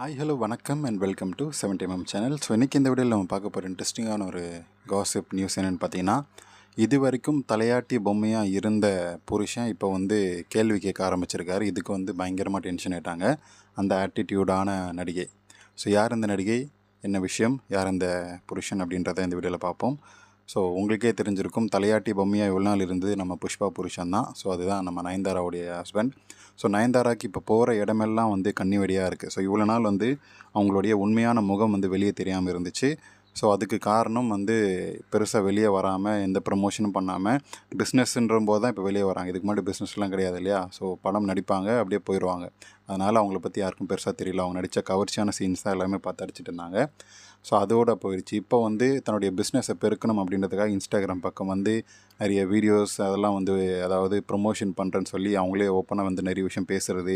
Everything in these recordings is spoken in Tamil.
ஹாய் ஹலோ வணக்கம் and welcome to seventy MM channel so இன்றைக்கி இந்த வீடியோவில் நம்ம பார்க்க போகிற இன்ட்ரெஸ்டிங்கான ஒரு காசிப் நியூஸ் என்னென்னு பார்த்தீங்கன்னா இது வரைக்கும் தலையாட்டி பொம்மையாக இருந்த புருஷன் இப்போ வந்து கேள்வி கேட்க ஆரம்பிச்சிருக்காரு. இதுக்கு வந்து பயங்கரமாக டென்ஷன் ஆயிட்டாங்க. அந்த ஆட்டிடியூடான நடிகை. ஸோ யார் இந்த நடிகை? என்ன விஷயம்? யார் இந்த புருஷன் அப்படின்றத இந்த வீடியோவில் பார்ப்போம். ஸோ உங்களுக்கே தெரிஞ்சிருக்கும் தலையாட்டி பொம்மையாக இவ்வளோ நாள் இருந்து நம்ம புஷ்பா புருஷன் தான். ஸோ அதுதான் நம்ம நயன்தாராவுடைய ஹஸ்பண்ட் ஸோ நயன்தாராக்கு இப்போ போகிற இடமெல்லாம் வந்து கண்ணி வெடியாக இருக்குது ஸோ இவ்வளோ நாள் வந்து அவங்களுடைய உண்மையான முகம் வந்து வெளியே தெரியாமல் இருந்துச்சு. ஸோ அதுக்கு காரணம் வந்து பெருசாக வெளியே வராமல் எந்த ப்ரமோஷனும் பண்ணாமல் பிஸ்னஸ்ன்ற போது தான் இப்போ வெளியே வராங்க. இதுக்கு முன்னாடி பிஸ்னஸ்லாம் கிடையாது இல்லையா? ஸோ படம் நடிப்பாங்க அப்படியே போயிடுவாங்க அதனால் அவங்கள பற்றி யாருக்கும் பெருசாக தெரியல. அவங்க நடித்த கவர்ச்சியான சீன்ஸ் தான் எல்லாமே பார்த்து அடிச்சிட்டு இருந்தாங்க. ஸோ அதோட போயிடுச்சு இப்போ வந்து தன்னுடைய பிஸ்னஸை பெருக்கணும் அப்படின்றதுக்காக இன்ஸ்டாகிராம் பக்கம் வந்து நிறைய வீடியோஸ் அதெல்லாம் வந்து அதாவது ப்ரொமோஷன் பண்ணுறேன்னு சொல்லி அவங்களே ஓப்பனாக வந்து நிறைய விஷயம் பேசுகிறது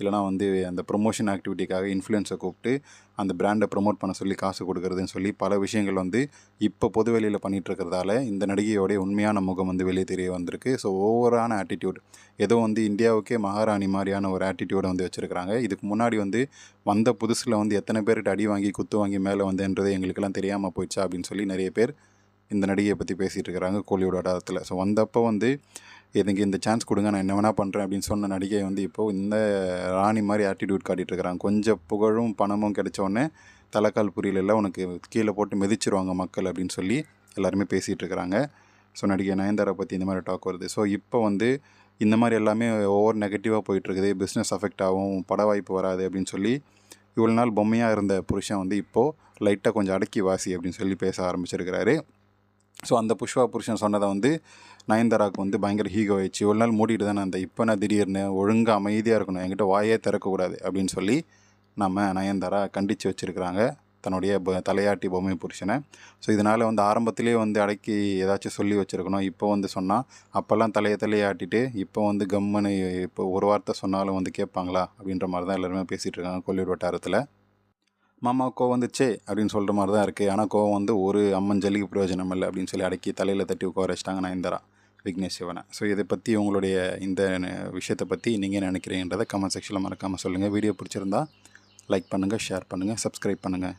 இல்லைனா வந்து அந்த ப்ரொமோஷன் ஆக்டிவிட்டிக்காக இன்ஃப்ளூயன்ஸை கூப்பிட்டு அந்த பிராண்டை ப்ரொமோட் பண்ண சொல்லி காசு கொடுக்குறதுன்னு சொல்லி பல விஷயங்கள் வந்து இப்போ பொது வெளியில் பண்ணிகிட்ருக்கிறதால இந்த நடிகையோடைய உண்மையான முகம் வந்து வெளியே தெரிய வந்திருக்கு. ஸோ ஓவரான ஆட்டிடியூட் ஏதோ வந்து இந்தியாவுக்கே மகாராணி மாதிரியான ஒரு ஆட்டிடியூடை வந்து வச்சுருக்கிறாங்க. இதுக்கு முன்னாடி வந்து வந்த புதுசில் வந்து எத்தனை பேர்கிட்ட அடி வாங்கி குத்து வாங்கி மேலே வந்தேன்றது எங்களுக்கெல்லாம் தெரியாமல் போயிடுச்சா அப்படின்னு சொல்லி நிறைய பேர் இந்த நடிகையை பற்றி பேசிகிட்டு இருக்கிறாங்க கோலிவுட் வட்டாரத்தில். ஸோ வந்தப்போ வந்து எனக்கு இந்த சான்ஸ் கொடுங்க நான் என்ன வேணால் பண்ணுறேன் அப்படின்னு சொன்ன நடிகை வந்து இப்போது இந்த ராணி மாதிரி ஆட்டிடியூட் காட்டிகிட்டு இருக்கிறாங்க. கொஞ்சம் புகழும் பணமும் கிடைச்சோடனே தலைக்கால் புரியல உனக்கு கீழே போட்டு மிதிச்சிருவாங்க மக்கள் அப்படின்னு சொல்லி எல்லாருமே பேசிகிட்டு இருக்கிறாங்க. ஸோ நடிகை நயன்தாரா பற்றி இந்த மாதிரி டாக் வருது. ஸோ இப்போ வந்து இந்த மாதிரி எல்லாமே ஓவர் நெகட்டிவாக போயிட்டுருக்குது. பிஸ்னஸ் அஃபெக்ட் ஆகும் பட வாய்ப்பு வராது அப்படின்னு சொல்லி இவ்வளோ நாள் பொம்மையாக இருந்த புருஷன் வந்து இப்போது லைட்டாக கொஞ்சம் அடக்கி வாசி அப்படின்னு சொல்லி பேச ஆரம்பிச்சிருக்கிறாரு. ஸோ அந்த புஷ்பா புருஷன் சொன்னதை வந்து நயன்தாராவுக்கு வந்து பயங்கர ஹீகோ ஆயிடுச்சு. இவ்வளோ நாள் மூடிட்டு தானே அந்த இப்போ நான் திடீர்னு ஒழுங்காக அமைதியாக இருக்கணும் என்கிட்ட வாயே திறக்கக்கூடாது அப்படின்னு சொல்லி நம்ம நயன்தாரா கண்டித்து வச்சுருக்கிறாங்க. தன்னுடைய தலையாட்டி பொம்மை புருஷனை. ஸோ இதனால் வந்து ஆரம்பத்திலே வந்து அடக்கி ஏதாச்சும் சொல்லி வச்சுருக்கணும். இப்போ வந்து சொன்னால் அப்போல்லாம் தலையை தலையாட்டிட்டு இப்போ வந்து கம்முன்னு இப்போ ஒரு வார்த்தை சொன்னாலும் வந்து கேட்பாங்களா? அப்படின்ற மாதிரி தான் எல்லாருமே பேசிகிட்டு இருக்காங்க கொல்லியூர் வட்டாரத்தில். மாமா கோவம் வந்துச்சே? அப்படின்னு சொல்கிற மாதிரி தான் இருக்குது ஆனால் கோவம் வந்து ஒரு அம்மன் ஜல்லிக்கு பிரயோஜனம் இல்லை அப்படின்னு சொல்லி அடக்கி தலையில் தட்டி உட்கார வச்சிட்டாங்க நயன்தாரா விக்னேஷ் சிவனை. ஸோ இதை பற்றி உங்களுடைய இந்த விஷயத்தை பற்றி நீங்கள் நினைக்கிறீங்கன்றதை கமெண்ட் செக்ஷனில் மறக்காமல் சொல்லுங்கள் வீடியோ பிடிச்சிருந்தா லைக் பண்ணுங்கள் ஷேர் பண்ணுங்கள் சப்ஸ்கிரைப் பண்ணுங்கள்